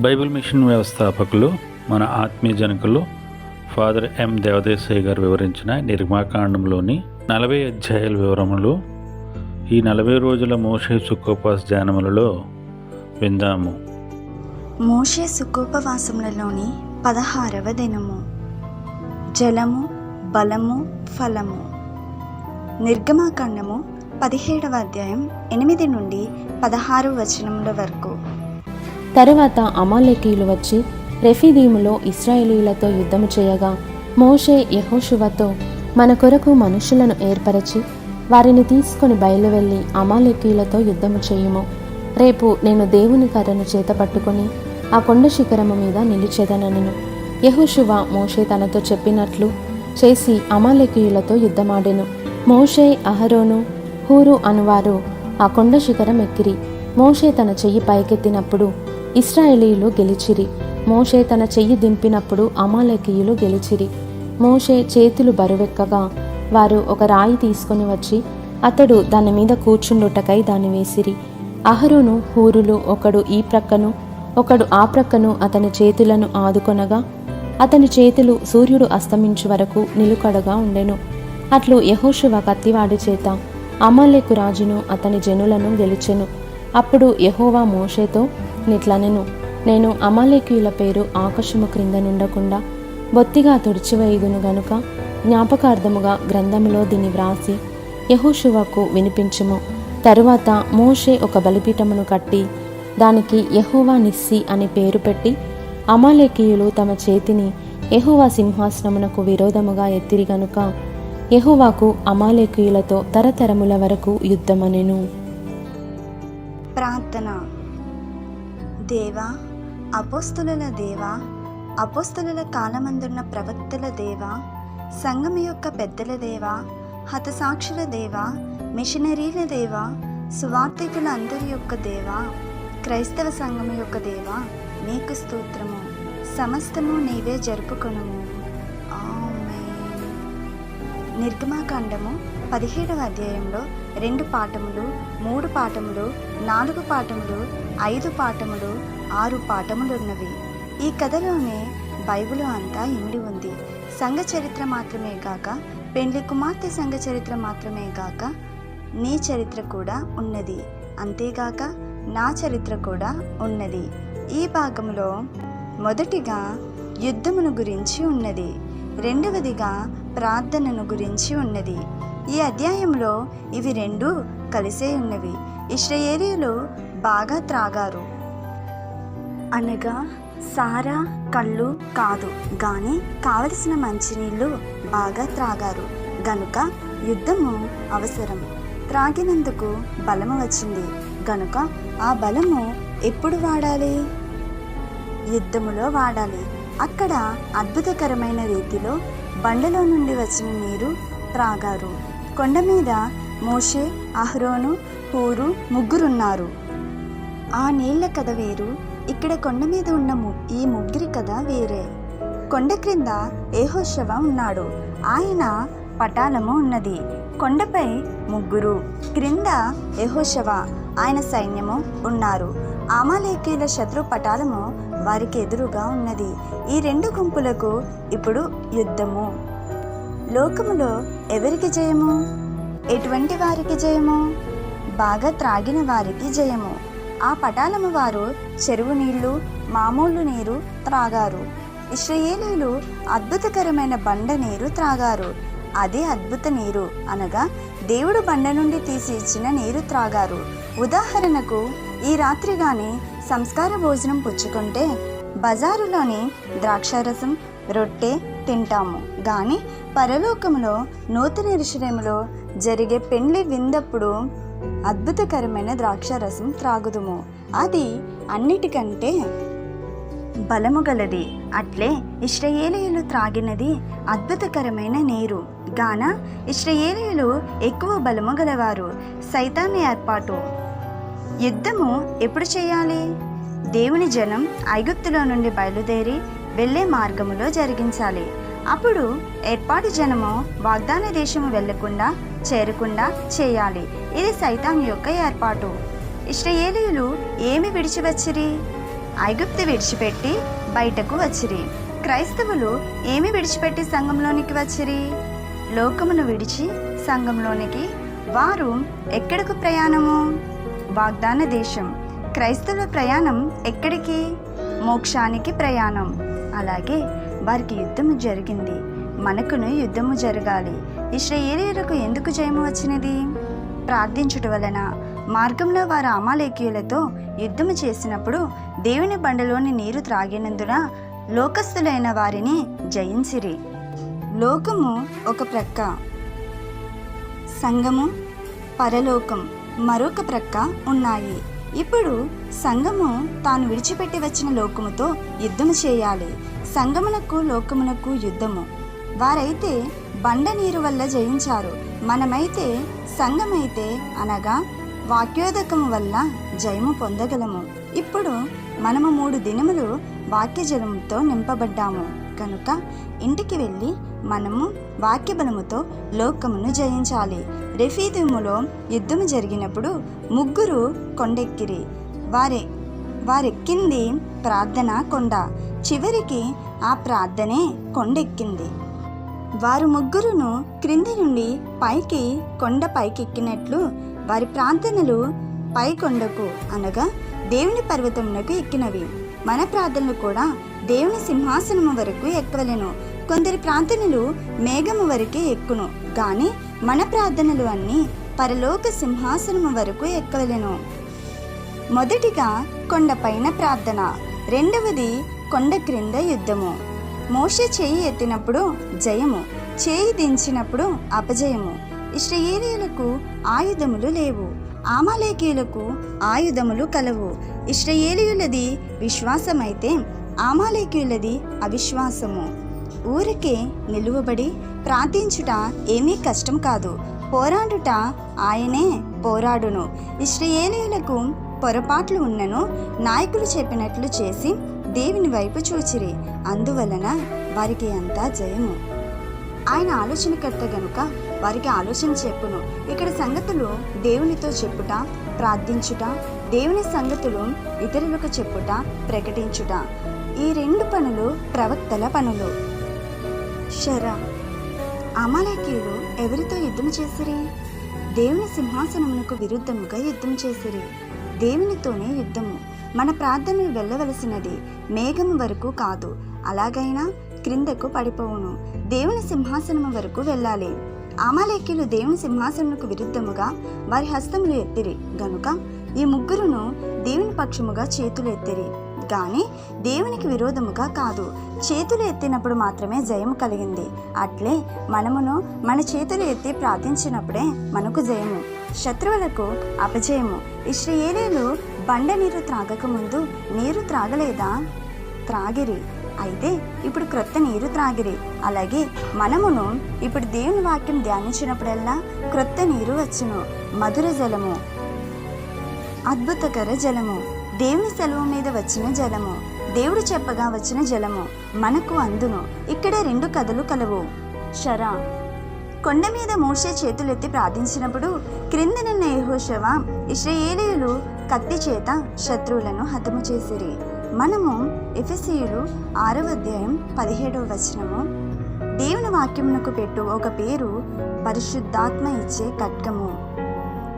Bible machine వ్యవస్థాపకులు మన ఆత్మీయ జనకులు ఫాదర్ ఎం దేవదేశయ్య గారు వివరించిన నిర్మాకాండంలోని నలభై అధ్యాయాల వివరములు. ఈ నలభై రోజుల మోషే సుఖోపాస ధ్యానములలో విందాము. మోషే సుఖోపవాసములలోని పదహారవ దినము. జలము బలము ఫలము. నిర్గమాకాండము పదిహేడవ అధ్యాయం ఎనిమిది నుండి పదహారు వచనముల వరకు. తరువాత అమాలేకీయులు వచ్చి రెఫీదీములో ఇస్రాయేలీలతో యుద్ధము చేయగా మోషే యహోషువతో మన కొరకు మనుషులను ఏర్పరచి వారిని తీసుకొని బయలువెళ్ళి అమాలేకీయులతో యుద్ధము చేయుము. రేపు నేను దేవుని కర్రను చేత పట్టుకొని ఆ కొండ శిఖరము మీద నిలిచేదనను. యహోషువ మోషే తనతో చెప్పినట్లు చేసి అమాలేకీయులతో యుద్ధమాడెను. మోషే అహరోను హూరు అనువారు ఆ కొండ శిఖరం ఎక్కిరి. మోషే తన చెయ్యి పైకెత్తినప్పుడు ఇస్రాయేలీలు గెలిచిరి. మోషే తన చెయ్యి దింపినప్పుడు అమాలకీయులు గెలిచిరి. మోషే చేతులు బరువెక్కగా వారు ఒక రాయి తీసుకొని వచ్చి అతడు దాని మీద కూర్చుండుటకై దాన్ని వేసిరి. అహరును హూరులు ఒకడు ఈ ప్రక్కను ఒకడు ఆ ప్రక్కను అతని చేతులను ఆదుకొనగా అతని చేతులు సూర్యుడు అస్తమించు వరకు నిలుకడగా ఉండెను. అట్లు యహోశివ కత్తివాడి చేత అమలేకు రాజును అతని జనులను గెలిచెను. అప్పుడు యహోవా మోషేతో నిట్లనెను. నేను అమాలేకీయుల పేరు ఆకాశము క్రింద నుండకుండా బొత్తిగా తుడిచివేయుదును గనుక జ్ఞాపకార్థముగా గ్రంథములో దీన్ని వ్రాసి యహోషువకు వినిపించుము. తరువాత మోషే ఒక బలిపీఠమును కట్టి దానికి యహోవా నిస్సి అని పేరు పెట్టి అమాలేకీయులు తమ చేతిని యహోవా సింహాసనమునకు విరోధముగా ఎత్తిరి గనుక యహోవాకు అమాలేకీయులతో తరతరముల వరకు యుద్ధమనెను. ప్రార్థన. దేవా అపోస్తుల దేవా అపోస్తుల కాలమందున్న ప్రవక్తల దేవా సంఘం యొక్క పెద్దల దేవా హతసాక్షుల దేవా మిషనరీల దేవా సువార్థికుల అందరి యొక్క దేవా క్రైస్తవ సంఘం యొక్క దేవా నీకు స్తోత్రము. సమస్తము నీవే జరుపుకొనుము. నిర్గమాకాండము పదిహేడవ అధ్యాయంలో రెండు పాఠములు మూడు పాఠములు నాలుగు పాఠములు ఐదు పాఠములు ఆరు పాఠములు ఉన్నవి ఈ కథలోనే బైబిల్ అంతా ఇమిడి ఉంది. సంఘ చరిత్ర మాత్రమే కాక పెండ్లి కుమార్తె సంఘ చరిత్ర మాత్రమే కాక నీ చరిత్ర కూడా ఉన్నది. అంతేగాక నా చరిత్ర కూడా ఉన్నది. ఈ భాగంలో మొదటిగా యుద్ధమును గురించి ఉన్నది. రెండవదిగా ప్రార్థనను గురించి ఉన్నది. ఈ అధ్యాయంలో ఇవి రెండు కలిసే ఉన్నవి. ఇస్రాయేలీయులు బాగా త్రాగారు. అనగా సారా కళ్ళు కాదు కానీ కావలసిన మంచినీళ్ళు బాగా త్రాగారు. గనుక యుద్ధము అవసరం. త్రాగినందుకు బలము వచ్చింది. గనుక ఆ బలము ఎప్పుడు వాడాలి? యుద్ధములో వాడాలి. అక్కడ అద్భుతకరమైన రీతిలో బండలో నుండి వచ్చిన నీరు త్రాగారు. కొండ మీద మోషే అహ్రోను హూరు ముగ్గురున్నారు. ఆ నీళ్ళ కథ వేరు ఇక్కడ కొండ మీద ఉన్న ము- ఈ ముగ్గురి కథ వేరే. కొండ క్రింద ఏహోశవ ఉన్నాడు. ఆయన పటాలము ఉన్నది. కొండపై ముగ్గురు క్రింద యెహోషవ ఆయన సైన్యము ఉన్నారు. అమాలేకీల శత్రు పటాలము వారికి ఎదురుగా ఉన్నది. ఈ రెండు గుంపులకు ఇప్పుడు యుద్ధము. లోకములో ఎవరికి జయము? ఎటువంటి వారికి జయము? బాగా త్రాగిన వారికి జయము. ఆ పటాలము వారు చెరువు నీళ్ళు మామూలు నీరు త్రాగారు. ఇస్రాయేలీలు అద్భుతకరమైన బండ నీరు త్రాగారు. అదే అద్భుత నీరు అనగా దేవుడు బండ నుండి తీసి ఇచ్చిన నీరు త్రాగారు. ఉదాహరణకు ఈ రాత్రి గాని సంస్కార భోజనం పుచ్చుకుంటే బజారులోని ద్రాక్షారసం రొట్టె తింటాము. కానీ పరలోకములో నూతన ఋషురేములో జరిగే పెండ్లి విందప్పుడు అద్భుతకరమైన ద్రాక్షారసం త్రాగుదుము. అది అన్నిటికంటే బలము గలది. అట్లే ఇష్రయేలీయులు త్రాగినది అద్భుతకరమైన నీరు. గాన ఇష్రయేలీయులు ఎక్కువ బలము గలవారు. సైతాన్ని ఏర్పాటు. యుద్ధము ఎప్పుడు చేయాలి? దేవుని జనం ఐగుప్తులో నుండి బయలుదేరి వెళ్ళే మార్గములో జరిగించాలి. అప్పుడు ఏర్పాటు జనము వాగ్దాన దేశము వెళ్ళకుండా చేరకుండా చేయాలి. ఇది సైతాన్ యొక్క ఏర్పాటు. ఇష్టయేలీయులు ఏమి విడిచివచ్చిరి? ఐగుప్తు విడిచిపెట్టి బయటకు వచ్చిరి. క్రైస్తవులు ఏమి విడిచిపెట్టి సంఘంలోనికి వచ్చిరి? లోకమును విడిచి సంఘంలోనికి వారు ఎక్కడకు ప్రయాణము? వాగ్దాన దేశం. క్రైస్తవుల ప్రయాణం ఎక్కడికి? మోక్షానికి ప్రయాణం. అలాగే వారికి యుద్ధము జరిగింది. మనకును యుద్ధము జరగాలి. ఇస్రాయేలీయులకు ఎందుకు జయము వచ్చినది? ప్రార్థించుట వలన మార్గంలో వారు అమాలేకీయులతో యుద్ధము చేసినప్పుడు దేవుని బండలోని నీరు త్రాగినందున లోకస్తులైన వారిని జయించిరి. లోకము ఒక ప్రక్క సంగము పరలోకం మరొక ప్రక్క ఉన్నాయి. ఇప్పుడు సంఘము తాను విడిచిపెట్టి వచ్చిన లోకముతో యుద్ధము చేయాలి. సంఘమునకు లోకమునకు యుద్ధము. వారైతే బండ నీరు వల్ల జయించారు. మనమైతే సంఘమైతే అనగా వాక్యోదకము వల్ల జయము పొందగలము. ఇప్పుడు మనము మూడు దినములు వాక్యజలంతో నింపబడ్డాము. కనుక ఇంటికి వెళ్ళి మనము వాక్యబలముతో లోకమును జయించాలి. రెఫీదుములో యుద్ధము జరిగినప్పుడు ముగ్గురు కొండెక్కిరి. వారి వారెక్కింది ప్రార్థన కొండ. చివరికి ఆ ప్రార్థనే కొండెక్కింది. వారు ముగ్గురును క్రింది నుండి పైకి కొండ పైకెక్కినట్లు వారి ప్రార్థనలు పై కొండకు అనగా దేవుని పర్వతమునకు ఎక్కినవి. మన ప్రార్థనలు కూడా దేవుని సింహాసనము వరకు ఎక్కవలెను. కొందరి ప్రార్థనలు మేఘము వరకే ఎక్కును గాని మన ప్రార్థనలు అన్నీ పరలోక సింహాసనము వరకు ఎక్కవలెను. మొదటిగా కొండపైన ప్రార్థన రెండవది కొండ క్రింద యుద్ధము. మోష చేయి ఎత్తినప్పుడు జయము చేయి దించినప్పుడు అపజయము. ఇశ్రయేలీయులకు ఆయుధములు లేవు ఆమాలేకీయులకు ఆయుధములు కలవు. ఇశ్రయేలీయులది విశ్వాసమైతే ఆమాలేకీయులది అవిశ్వాసము. ఊరికే నిలువబడి ప్రార్థించుట ఏమీ కష్టం కాదు. పోరాడుట ఆయనే పోరాడును. ఇశ్రయేలీయులకు పొరపాట్లు ఉన్నను నాయకులు చెప్పినట్లు చేసి దేవుని వైపు చూచిరి. అందువలన వారికి అంతా జయము. ఆయన ఆలోచనకర్త గనుక వారికి ఆలోచన చెప్పును. ఇక్కడ సంగతులు దేవునితో చెప్పుట ప్రార్థించుట దేవుని సంగతులు ఇతరులకు చెప్పుట ప్రకటించుట. ఈ రెండు పనులు ప్రవక్తల పనులు. షరా అమాలేకీయులు ఎవరితో యుద్ధం చేసిరి? దేవుని సింహాసనమునకు విరుద్ధముగా యుద్ధం చేసిరి. దేవునితోనే యుద్ధము. మన ప్రార్థనలు వెళ్ళవలసినది మేఘం వరకు కాదు. అలాగైనా క్రిందకు పడిపోవును. దేవుని సింహాసనము వరకు వెళ్ళాలి. అమాలేకీలు దేవుని సింహాసనముకు విరుద్ధముగా వారి హస్తములు ఎత్తిరి. గనుక ఈ ముగ్గురును దేవుని పక్షముగా చేతులు ఎత్తిరి కానీ దేవునికి విరోధముగా కాదు. చేతులు ఎత్తినప్పుడు మాత్రమే జయము కలిగింది. అట్లే మనమును మన చేతులు ఎత్తి ప్రార్థించినప్పుడే మనకు జయము. శత్రువులకు అపజయము. ఇశ్రయేలీలు బండ నీరు త్రాగకముందు నీరు త్రాగలేదా? త్రాగిరి. అయితే ఇప్పుడు క్రొత్త నీరు త్రాగిరి. అలాగే మనమును ఇప్పుడు దేవుని వాక్యం ధ్యానించినప్పుడల్లా క్రొత్త నీరు వచ్చును. మధుర జలము. అద్భుతకర జలము. దేవుని సెలవు మీద వచ్చిన జలము దేవుడు చెప్పగా వచ్చిన జలము మనకు అందును. ఇక్కడ రెండు కథలు కలవు. షరా. కొండ మీద మోసే చేతులెత్తి ప్రార్థించినప్పుడు క్రింద నిన్న యెహోషువ ఇశ్రాయేలీయులు కత్తి చేత శత్రువులను హతము చేసిరి. మనము ఎఫెసీయులు ఆరవ అధ్యాయం పదిహేడవ వచనము. దేవుని వాక్యమునకు పెట్టు ఒక పేరు పరిశుద్ధాత్మ ఇచ్చే ఖడ్గము.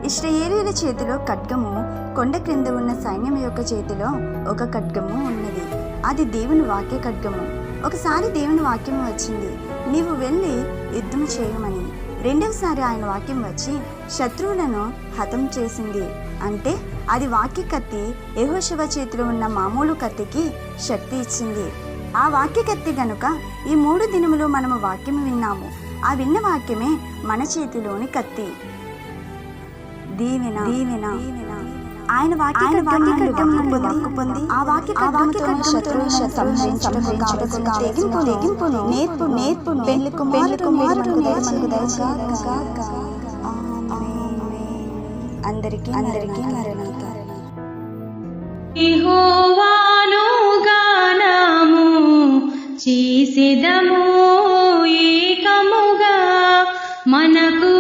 ఇశ్రయేలీల చేతిలో ఖడ్గము కొండ క్రింద ఉన్న సైన్యం యొక్క చేతిలో ఒక ఖడ్గము ఉన్నది. అది దేవుని వాక్య ఖడ్గము. ఒకసారి దేవుని వాక్యం వచ్చింది. నీవు వెళ్ళి యుద్ధం చేయమని. రెండవసారి ఆయన వాక్యం వచ్చి శత్రువులను హతం చేసింది. అంటే అది వాక్య కత్తి యహోశివ చేతిలో ఉన్న మామూలు కత్తికి శక్తి ఇచ్చింది. ఆ వాక్య కత్తి గనుక ఈ మూడు దినములు మనము వాక్యం విన్నాము. ఆ విన్న వాక్యమే మన చేతిలోని కత్తి. దీవెన దీవెన. ఆయన వాక్య వాక్య పొంది ఆ వాక్య ఆ వాక్య శత్రువు సంహరించడము కావలసిన తెగింపు తెగింపును నేర్పు నేర్పు పెళ్ళి కుమారుడు కుమారుడు మనకు దయచేయగాక అందరికీ అందరికీ మరణాత యెహోవాను గానము చేసెదము ఏకముగా మనకు